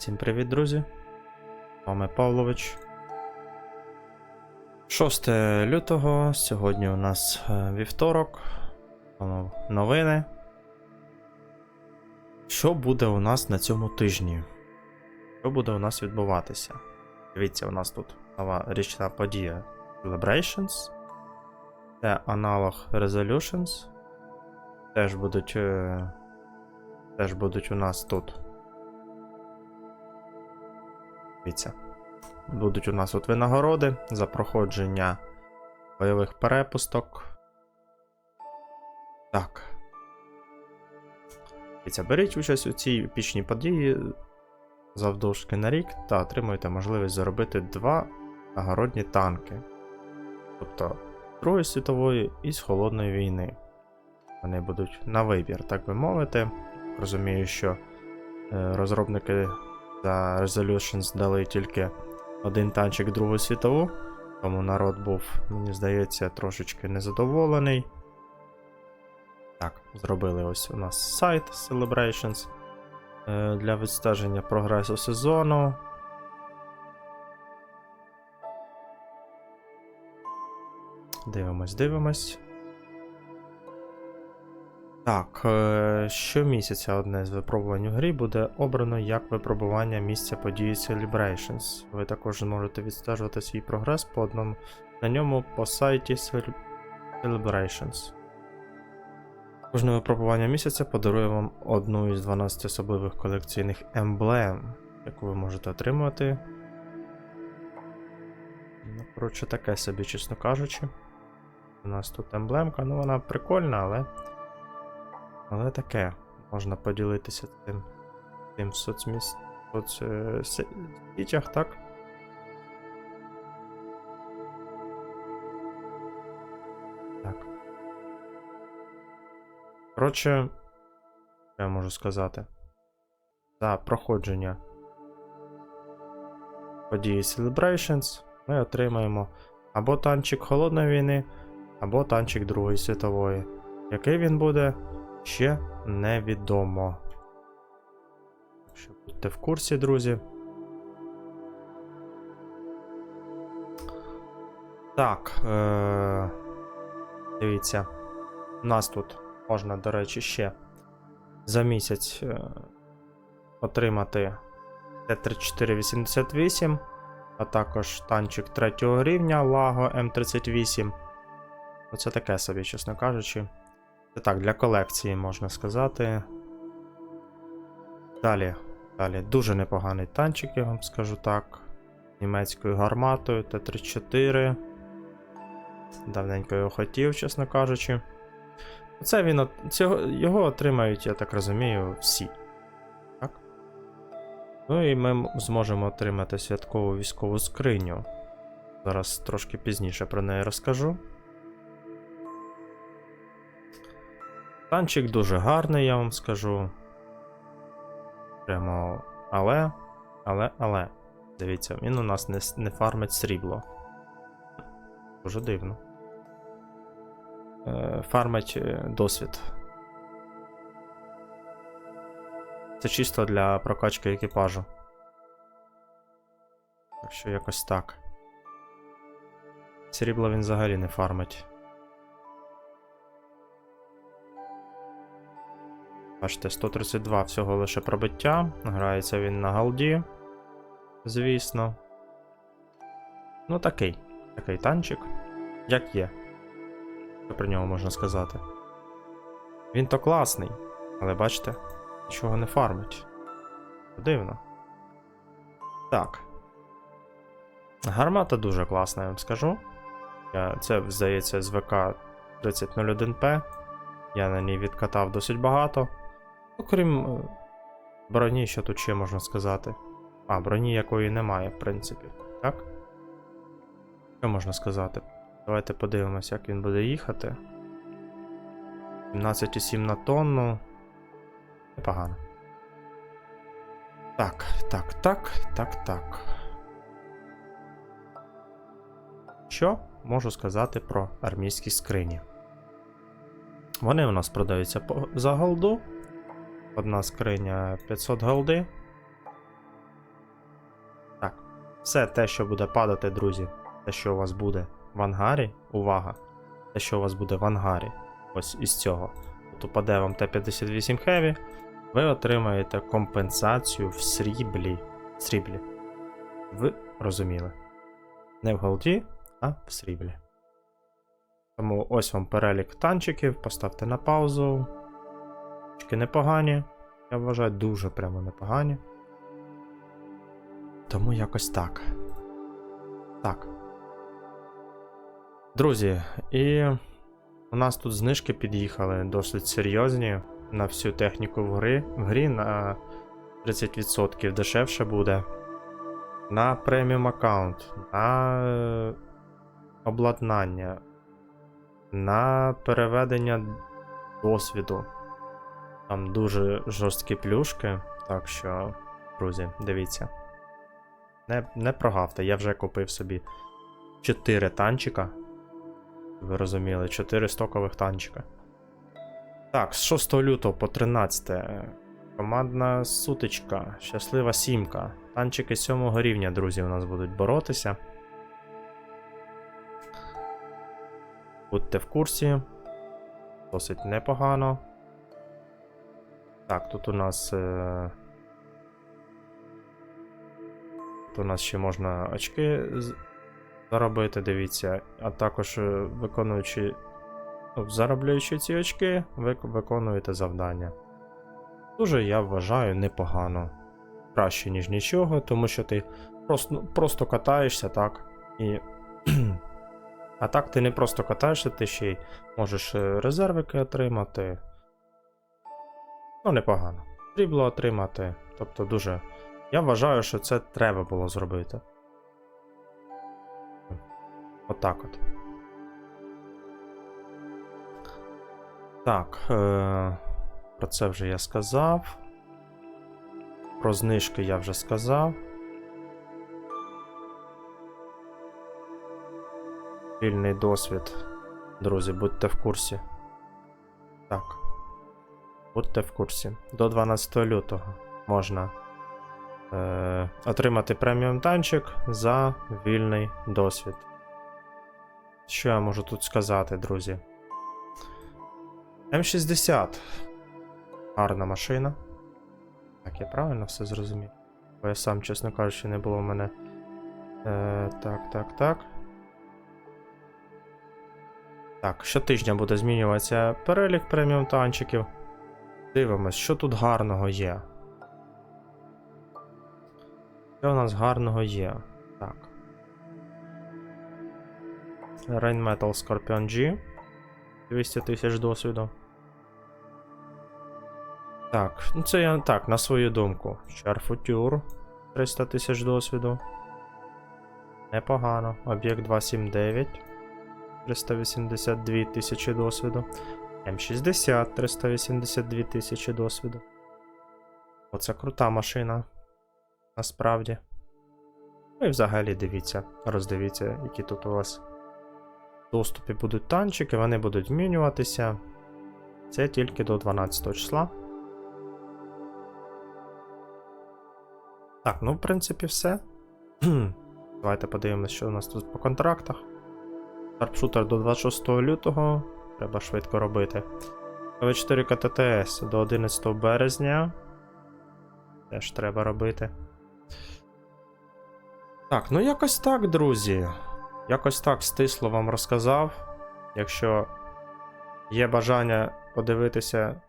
Всім привіт, друзі! З вами Павлович. 6 лютого. Сьогодні у нас е, вівторок. Новини. Що буде у нас на цьому тижні? Що буде у нас відбуватися? Дивіться, у нас тут нова річна подія Celebrations. Це аналог Resolutions. Теж будуть. е, Теж будуть у нас тут. Дивіться. Будуть у нас от винагороди за проходження бойових перепусток. Так. Дивіться, беріть участь у цій епічній події завдовжки на рік та отримуєте можливість заробити два нагородні танки. Тобто Другої світової і з Холодної війни. Вони будуть на вибір, так би мовити. Розумію, що е, розробники за Resolutions дали тільки один танчик Другу світову, тому народ був, мені здається, трошечки незадоволений. Так, зробили ось у нас сайт Celebrations е, для відстеження прогресу сезону. Дивимось, дивимось. Так, е, щомісяця одне з випробувань у грі буде обрано як випробування місця події Celebrations. Ви також зможете відстежувати свій прогрес по одному на ньому по сайті Cele- Celebrations. Кожне випробування місяця подарує вам одну із 12 особливих колекційних емблем, яку ви можете отримати. Ну, коротше, таке собі, чесно кажучи. У нас тут емблемка, ну вона прикольна, але. Але таке. Можна поділитися цим, цим в соцміс... соцсетях, так? Так. Коротше, що я можу сказати? За проходження події Celebrations ми отримаємо або танчик Холодної війни, або танчик Другої світової. Який він буде, ще невідомо. Так що будьте в курсі, друзі. Так. Е- дивіться. У нас тут можна, до речі, ще за місяць е- отримати Т-3488, а також танчик 3 рівня Лаго М38. Оце таке собі, чесно кажучи. Це так, для колекції можна сказати. Далі, далі, дуже непоганий танчик, я вам скажу так. Німецькою гарматою Т-34. Давненько його хотів, чесно кажучи. Це він цього, його отримають, я так розумію, всі. Так? Ну і ми зможемо отримати святкову військову скриню. Зараз трошки пізніше про неї розкажу. Танчик дуже гарний, я вам скажу. Прямо. Але. Але, але. Дивіться, він у нас не, не фармить срібло. Дуже дивно. Е, фармить е, досвід. Це чисто для прокачки екіпажу. Так що якось так. Срібло він взагалі не фармить. Бачите, 132 всього лише пробиття. Грається він на голді. Звісно. Ну, такий. Такий танчик. Як є. Що про нього можна сказати? Він то класний, але бачите, нічого не фармить. Дивно. Так. Гармата дуже класна, я вам скажу. Це, здається, з ВК 3001П. Я на ній відкатав досить багато. Окрім е, броні, що тут ще можна сказати. А, броні якої немає, в принципі. Так? Що можна сказати? Давайте подивимось, як він буде їхати. 17,7 на тонну. Непогано. Так, так, так, так, так. Що можу сказати про армійські скрині? Вони у нас продаються за голду. Одна скриня 500 голди. Так, все те, що буде падати, друзі, те, що у вас буде в ангарі, увага, те, що у вас буде в ангарі, ось із цього. От упаде вам Т-58 Heavy, ви отримаєте компенсацію в сріблі. сріблі. Ви розуміли. Не в голді, а в сріблі. Тому ось вам перелік танчиків, поставте на паузу. Танчики непогані. Я вважаю, дуже прямо непогані. Тому якось так. Так. Друзі, і у нас тут знижки під'їхали досить серйозні на всю техніку в грі. В грі на 30% дешевше буде. На преміум аккаунт, на обладнання, на переведення досвіду. Там дуже жорсткі плюшки, так що, друзі, дивіться. Не, не прогавте, я вже купив собі 4 танчика. Ви розуміли, 4 стокових танчика. Так, з 6 лютого по 13. е, Командна сутичка, щаслива сімка. Танчики 7 рівня, друзі, у нас будуть боротися. Будьте в курсі. Досить непогано. Так, тут у нас. Е... Тут у нас ще можна очки заробити, дивіться, а також е, виконуючи. Ну, заробляючи ці очки, ви виконуєте завдання. Дуже я вважаю непогано. Краще, ніж нічого, тому що ти просто, просто катаєшся, так. І. а так ти не просто катаєшся, ти ще й можеш е, резервики отримати. Ну, непогано. Срібло отримати. Тобто дуже. Я вважаю, що це треба було зробити. Отак от. Так. Е- про це вже я сказав. Про знижки я вже сказав. Вільний досвід. Друзі, будьте в курсі. Так. Будьте в курсі. До 12 лютого можна е, отримати преміум танчик за вільний досвід. Що я можу тут сказати, друзі? М60. Гарна машина. Так, я правильно все зрозумів. Бо я сам, чесно кажучи, не було в мене. Е, так, так, так. Так, щотижня буде змінюватися перелік преміум танчиків. Дивимось, що тут гарного є. Що у нас гарного є? Так. Rain Metal Scorpion G. 200 тисяч досвіду. Так, ну це я так, на свою думку. Future 300 тисяч досвіду. Непогано. Об'єкт 279. 382 тисячі досвіду. М60 382 тисячі досвіду. Оце крута машина. Насправді. Ну і взагалі дивіться, роздивіться, які тут у вас доступі будуть танчики, вони будуть змінюватися. Це тільки до 12 числа. Так, ну, в принципі, все. Давайте подивимось, що у нас тут по контрактах. Шарпшутер до 26 лютого. Треба швидко робити. В4 КТТС до 11 березня. Теж треба робити. Так, ну якось так, друзі. Якось так стисло вам розказав. Якщо є бажання подивитися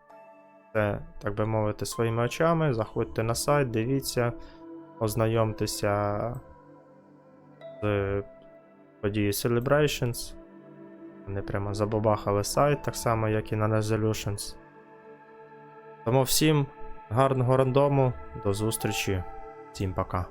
це, так би мовити, своїми очами, заходьте на сайт, дивіться, ознайомтеся з подією Celebrations. Вони прямо забабахали сайт, так само, як і на Resolutions. Тому всім гарного рандому, до зустрічі, всім пока.